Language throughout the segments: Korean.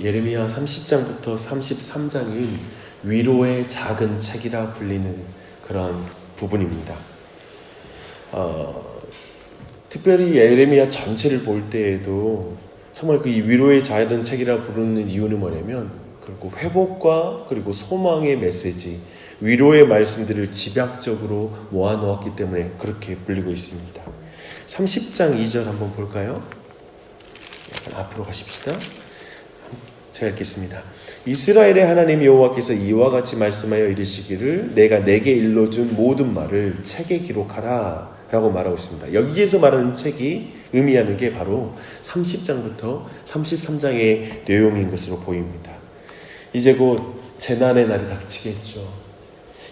예레미야 30장부터 33장은 위로의 작은 책이라 불리는 그런 부분입니다. 어, 특별히 예레미야 전체를 볼 때에도 정말 그 위로의 작은 책이라 부르는 이유는 뭐냐면 그리고 회복과 그리고 소망의 메시지, 위로의 말씀들을 집약적으로 모아놓았기 때문에 그렇게 불리고 있습니다. 30장 2절 한번 볼까요? 앞으로 가십시다. 제가 읽겠습니다. 이스라엘의 하나님 여호와께서 이와 같이 말씀하여 이르시기를 내가 내게 일러준 모든 말을 책에 기록하라 라고 말하고 있습니다. 여기에서 말하는 책이 의미하는 게 바로 30장부터 33장의 내용인 것으로 보입니다. 이제 곧 재난의 날이 닥치겠죠.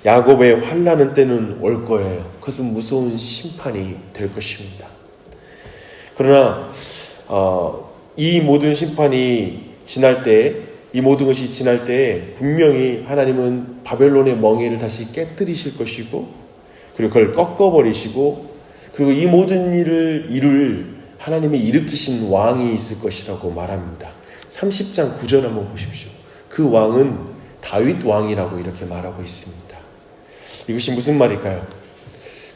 야곱의 환란의 때는 올 거예요. 그것은 무서운 심판이 될 것입니다. 그러나 어, 이 모든 심판이 지날 때, 이 모든 것이 지날 때 분명히 하나님은 바벨론의 멍에를 다시 깨뜨리실 것이고, 그리고 그걸 꺾어버리시고, 그리고 이 모든 일을 이룰 하나님이 일으키신 왕이 있을 것이라고 말합니다. 30장 9절 한번 보십시오. 그 왕은 다윗 왕이라고 이렇게 말하고 있습니다. 이것이 무슨 말일까요?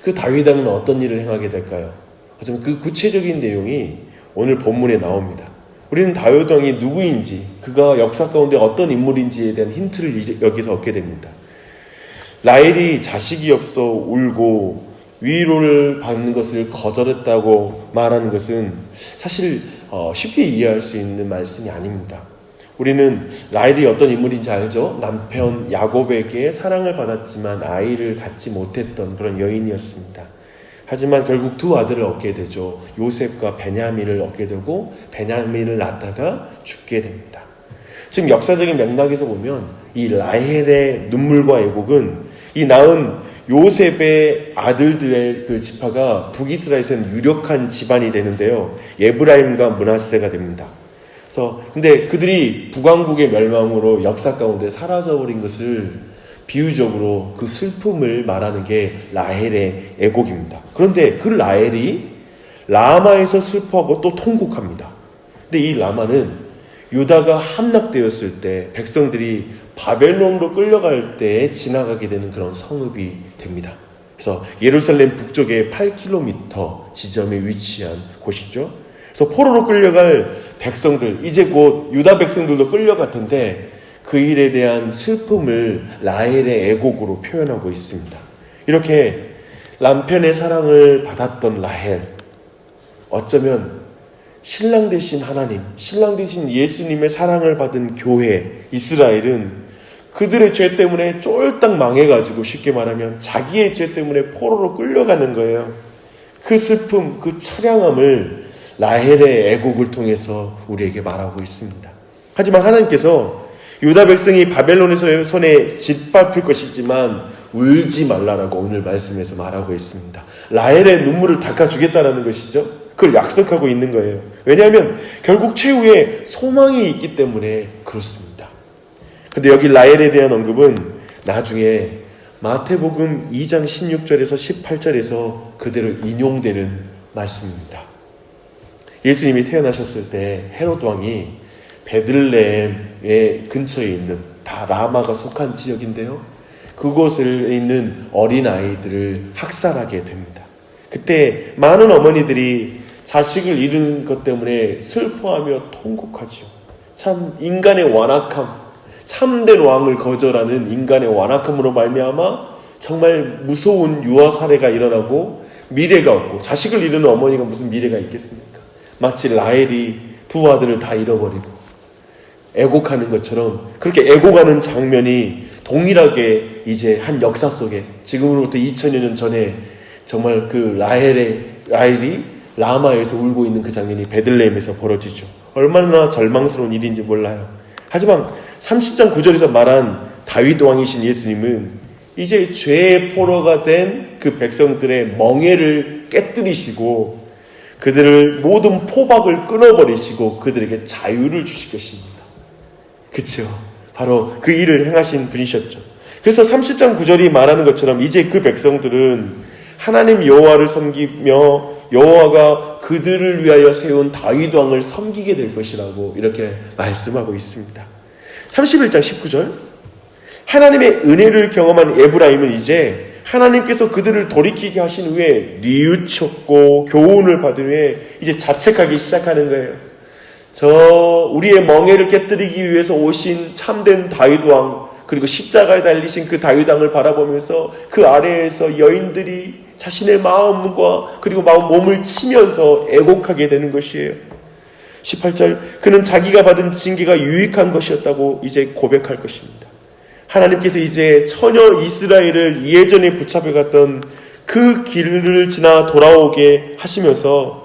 그 다윗 왕은 어떤 일을 행하게 될까요? 하지만 그 구체적인 내용이 오늘 본문에 나옵니다. 우리는 다윗 왕이 누구인지, 그가 역사 가운데 어떤 인물인지에 대한 힌트를 여기서 얻게 됩니다. 라헬이 자식이 없어 울고 위로를 받는 것을 거절했다고 말하는 것은 사실 어, 쉽게 이해할 수 있는 말씀이 아닙니다. 우리는 라헬이 어떤 인물인지 알죠? 남편 야곱에게 사랑을 받았지만 아이를 갖지 못했던 그런 여인이었습니다. 하지만 결국 두 아들을 얻게 되죠. 요셉과 베냐민을 얻게 되고 베냐민을 낳다가 죽게 됩니다. 지금 역사적인 맥락에서 보면 이 라헬의 눈물과 애곡은 이 낳은 요셉의 아들들의 그 지파가 북이스라엘에서는 유력한 집안이 되는데요. 예브라임과 문하세가 됩니다. 그래서 근데 그들이 북왕국의 멸망으로 역사 가운데 사라져버린 것을 비유적으로 그 슬픔을 말하는 게 라헬의 애곡입니다. 그런데 그 라헬이 라마에서 슬퍼하고 또 통곡합니다. 근데 이 라마는 유다가 함락되었을 때 백성들이 바벨론으로 끌려갈 때 지나가게 되는 그런 성읍이 됩니다. 그래서 예루살렘 북쪽에 8km 지점에 위치한 곳이죠. 그래서 포로로 끌려갈 백성들, 이제 곧 유다 백성들도 끌려갈 텐데 그 일에 대한 슬픔을 라헬의 애곡으로 표현하고 있습니다. 이렇게 남편의 사랑을 받았던 라헬, 어쩌면 신랑 대신 하나님, 신랑 대신 예수님의 사랑을 받은 교회, 이스라엘은 그들의 죄 때문에 쫄딱 망해가지고 쉽게 말하면 자기의 죄 때문에 포로로 끌려가는 거예요. 그 슬픔, 그 처량함을 라헬의 애곡을 통해서 우리에게 말하고 있습니다. 하지만 하나님께서 유다 백성이 바벨론의 손에 짓밟힐 것이지만 울지 말라라고 오늘 말씀에서 말하고 있습니다. 라헬의 눈물을 닦아주겠다라는 것이죠. 그걸 약속하고 있는 거예요. 왜냐하면 결국 최후에 소망이 있기 때문에 그렇습니다. 근데 여기 라헬에 대한 언급은 나중에 마태복음 2장 16절에서 18절에서 그대로 인용되는 말씀입니다. 예수님이 태어나셨을 때 헤롯 왕이 베들레헴의 근처에 있는 다 라마가 속한 지역인데요. 그곳에 있는 어린 아이들을 학살하게 됩니다. 그때 많은 어머니들이 자식을 잃은 것 때문에 슬퍼하며 통곡하죠. 참 인간의 완악함, 참된 왕을 거절하는 인간의 완악함으로 말미암아 정말 무서운 유아 사례가 일어나고 미래가 없고 자식을 잃은 어머니가 무슨 미래가 있겠습니까? 마치 라헬이 두 아들을 다 잃어버리고 애곡하는 것처럼 그렇게 애곡하는 장면이 동일하게 이제 한 역사 속에 지금으로부터 2000여 년 전에 정말 그 라헬의 라헬이 라마에서 울고 있는 그 장면이 베들레헴에서 벌어지죠. 얼마나 절망스러운 일인지 몰라요. 하지만 30장 9절에서 말한 다윗 왕이신 예수님은 이제 죄의 포로가 된 그 백성들의 멍해를 깨뜨리시고 그들을 모든 포박을 끊어버리시고 그들에게 자유를 주실 것입니다. 그쵸? 바로 그 일을 행하신 분이셨죠. 그래서 30장 9절이 말하는 것처럼 이제 그 백성들은 하나님 여호와를 섬기며 여호와가 그들을 위하여 세운 다윗 왕을 섬기게 될 것이라고 이렇게 말씀하고 있습니다. 31장 19절 하나님의 은혜를 경험한 에브라임은 이제 하나님께서 그들을 돌이키게 하신 후에 뉘우쳤고 교훈을 받은 후에 이제 자책하기 시작하는 거예요. 저 우리의 멍해를 깨뜨리기 위해서 오신 참된 다윗 왕 그리고 십자가에 달리신 그 다윗 왕을 바라보면서 그 아래에서 여인들이 자신의 마음과 그리고 마음 몸을 치면서 애곡하게 되는 것이에요. 18절 그는 자기가 받은 징계가 유익한 것이었다고 이제 고백할 것입니다. 하나님께서 이제 처녀 이스라엘을 예전에 붙잡혀 갔던 그 길을 지나 돌아오게 하시면서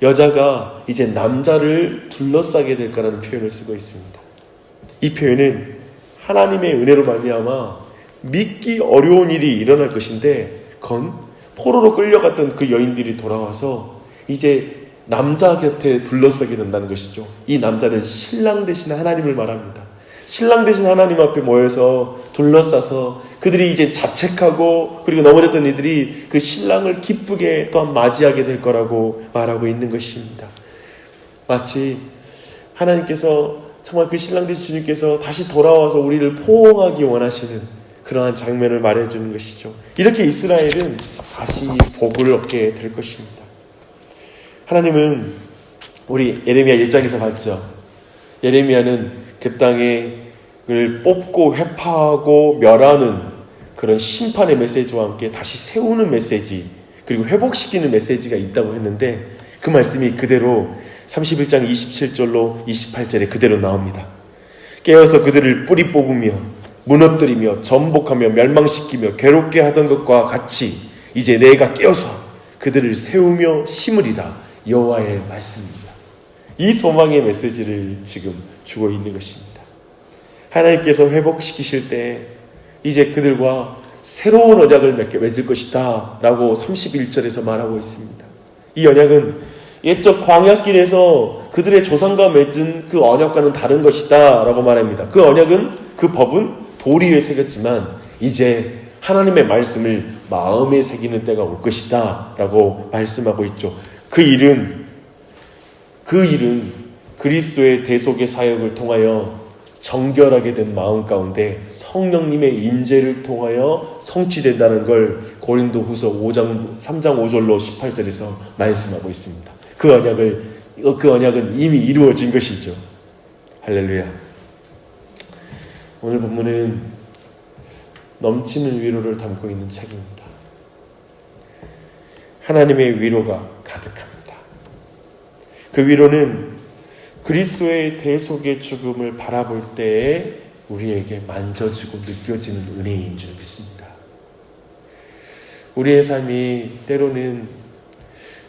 여자가 이제 남자를 둘러싸게 될 거라는 표현을 쓰고 있습니다. 이 표현은 하나님의 은혜로 말미암아 믿기 어려운 일이 일어날 것인데 건 포로로 끌려갔던 그 여인들이 돌아와서 이제 남자 곁에 둘러싸게 된다는 것이죠. 이 남자는 신랑 대신 하나님을 말합니다. 신랑 대신 하나님 앞에 모여서 둘러싸서 그들이 이제 자책하고 그리고 넘어졌던 이들이 그 신랑을 기쁘게 또한 맞이하게 될 거라고 말하고 있는 것입니다. 마치 하나님께서 정말 그 신랑 되신 주님께서 다시 돌아와서 우리를 포옹하기 원하시는 그러한 장면을 말해주는 것이죠. 이렇게 이스라엘은 다시 복을 얻게 될 것입니다. 하나님은 우리 예레미야 1장에서 봤죠. 예레미야는 그 땅을 뽑고 회파하고 멸하는 그런 심판의 메시지와 함께 다시 세우는 메시지 그리고 회복시키는 메시지가 있다고 했는데 그 말씀이 그대로 31장 27절로 28절에 그대로 나옵니다. 깨어서 그들을 뿌리 뽑으며 무너뜨리며 전복하며 멸망시키며 괴롭게 하던 것과 같이 이제 내가 깨어서 그들을 세우며 심으리라 여호와의 말씀입니다. 이 소망의 메시지를 지금 주고 있는 것입니다. 하나님께서 회복시키실 때 이제 그들과 새로운 언약을 맺을 것이다 라고 31절에서 말하고 있습니다. 이 언약은 옛적 광야길에서 그들의 조상과 맺은 그 언약과는 다른 것이다 라고 말합니다. 그 언약은 그 법은 돌 위에 새겼지만 이제 하나님의 말씀을 마음에 새기는 때가 올 것이다 라고 말씀하고 있죠. 그 일은 그 일은 그리스도의 대속의 사역을 통하여 정결하게 된 마음 가운데 성령님의 인재를 통하여 성취된다는 걸 고린도 후서 5장 3장 5절로 18절에서 말씀하고 있습니다. 그 언약을 그 언약은 이미 이루어진 것이죠. 할렐루야. 오늘 본문은 넘치는 위로를 담고 있는 책입니다. 하나님의 위로가 가득합니다. 그 위로는 그리스도의 대속의 죽음을 바라볼 때에 우리에게 만져지고 느껴지는 은혜인 줄 믿습니다. 우리의 삶이 때로는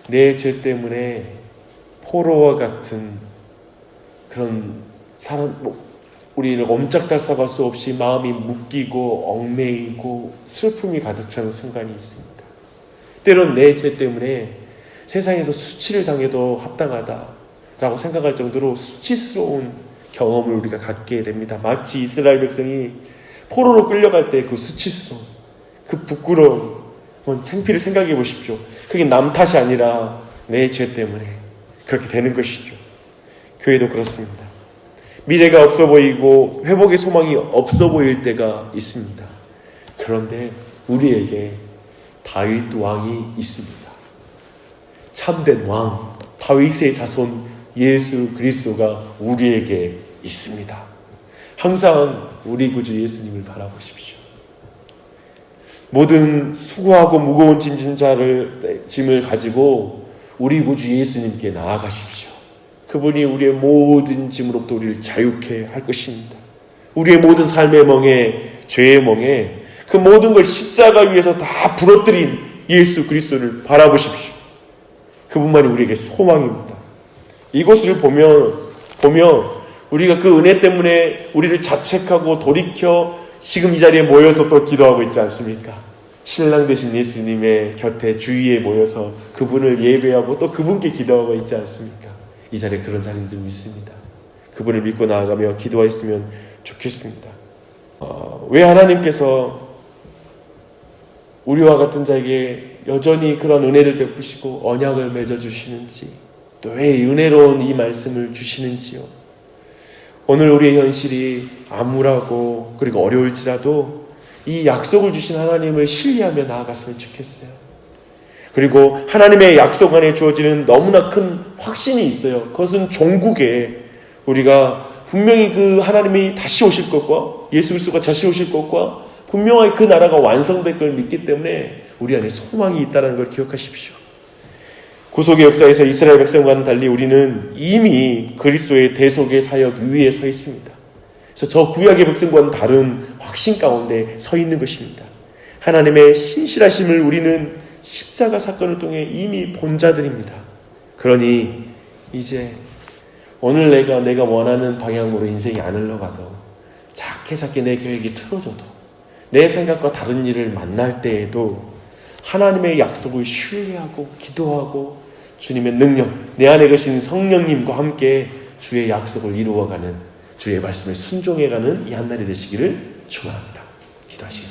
내 죄 때문에 포로와 같은 그런 사람, 뭐, 우리를 옴짝달싹할 수 없이 마음이 묶이고 얽매이고 슬픔이 가득 차는 순간이 있습니다. 때론 내 죄 때문에 세상에서 수치를 당해도 합당하다라고 생각할 정도로 수치스러운 경험을 우리가 갖게 됩니다. 마치 이스라엘 백성이 포로로 끌려갈 때 그 수치스러움, 그 부끄러움, 창피를 생각해 보십시오. 그게 남 탓이 아니라 내 죄 때문에 그렇게 되는 것이죠. 교회도 그렇습니다. 미래가 없어 보이고 회복의 소망이 없어 보일 때가 있습니다. 그런데 우리에게 다윗 왕이 있습니다. 참된 왕, 다윗의 자손 예수 그리스도가 우리에게 있습니다. 항상 우리 구주 예수님을 바라보십시오. 모든 수고하고 무거운 진진자를 짐을 가지고 우리 구주 예수님께 나아가십시오. 그분이 우리의 모든 짐으로부터 우리를 자유케 할 것입니다. 우리의 모든 삶의 멍에 죄의 멍에 그 모든 걸 십자가 위에서 다 부러뜨린 예수 그리스도를 바라보십시오. 그분만이 우리에게 소망입니다. 이것을 보면 보면 우리가 그 은혜 때문에 우리를 자책하고 돌이켜 지금 이 자리에 모여서 또 기도하고 있지 않습니까? 신랑 되신 예수님의 곁에 주위에 모여서 그분을 예배하고 또 그분께 기도하고 있지 않습니까? 이 자리에 그런 자리인 줄 믿습니다. 그분을 믿고 나아가며 기도했으면 좋겠습니다. 어, 왜 하나님께서 우리와 같은 자에게 여전히 그런 은혜를 베푸시고 언약을 맺어 주시는지 또 왜 은혜로운 이 말씀을 주시는지요. 오늘 우리의 현실이 암울하고 그리고 어려울지라도 이 약속을 주신 하나님을 신뢰하며 나아갔으면 좋겠어요. 그리고 하나님의 약속 안에 주어지는 너무나 큰 확신이 있어요. 그것은 종국에 우리가 분명히 그 하나님이 다시 오실 것과 예수 그리스도가 다시 오실 것과 분명하게 그 나라가 완성될 걸 믿기 때문에 우리 안에 소망이 있다는 걸 기억하십시오. 구속의 역사에서 이스라엘 백성과는 달리 우리는 이미 그리스도의 대속의 사역 위에 서 있습니다. 그래서 저 구약의 백성과는 다른 확신 가운데 서 있는 것입니다. 하나님의 신실하심을 우리는 십자가 사건을 통해 이미 본 자들입니다. 그러니 이제 오늘 내가 내가 원하는 방향으로 인생이 안 흘러가도 작게 작게 내 계획이 틀어져도 내 생각과 다른 일을 만날 때에도 하나님의 약속을 신뢰하고 기도하고 주님의 능력 내 안에 계신 성령님과 함께 주의 약속을 이루어가는 주의 말씀에 순종해가는 이 한날이 되시기를 축원합니다. 기도하시겠습니다.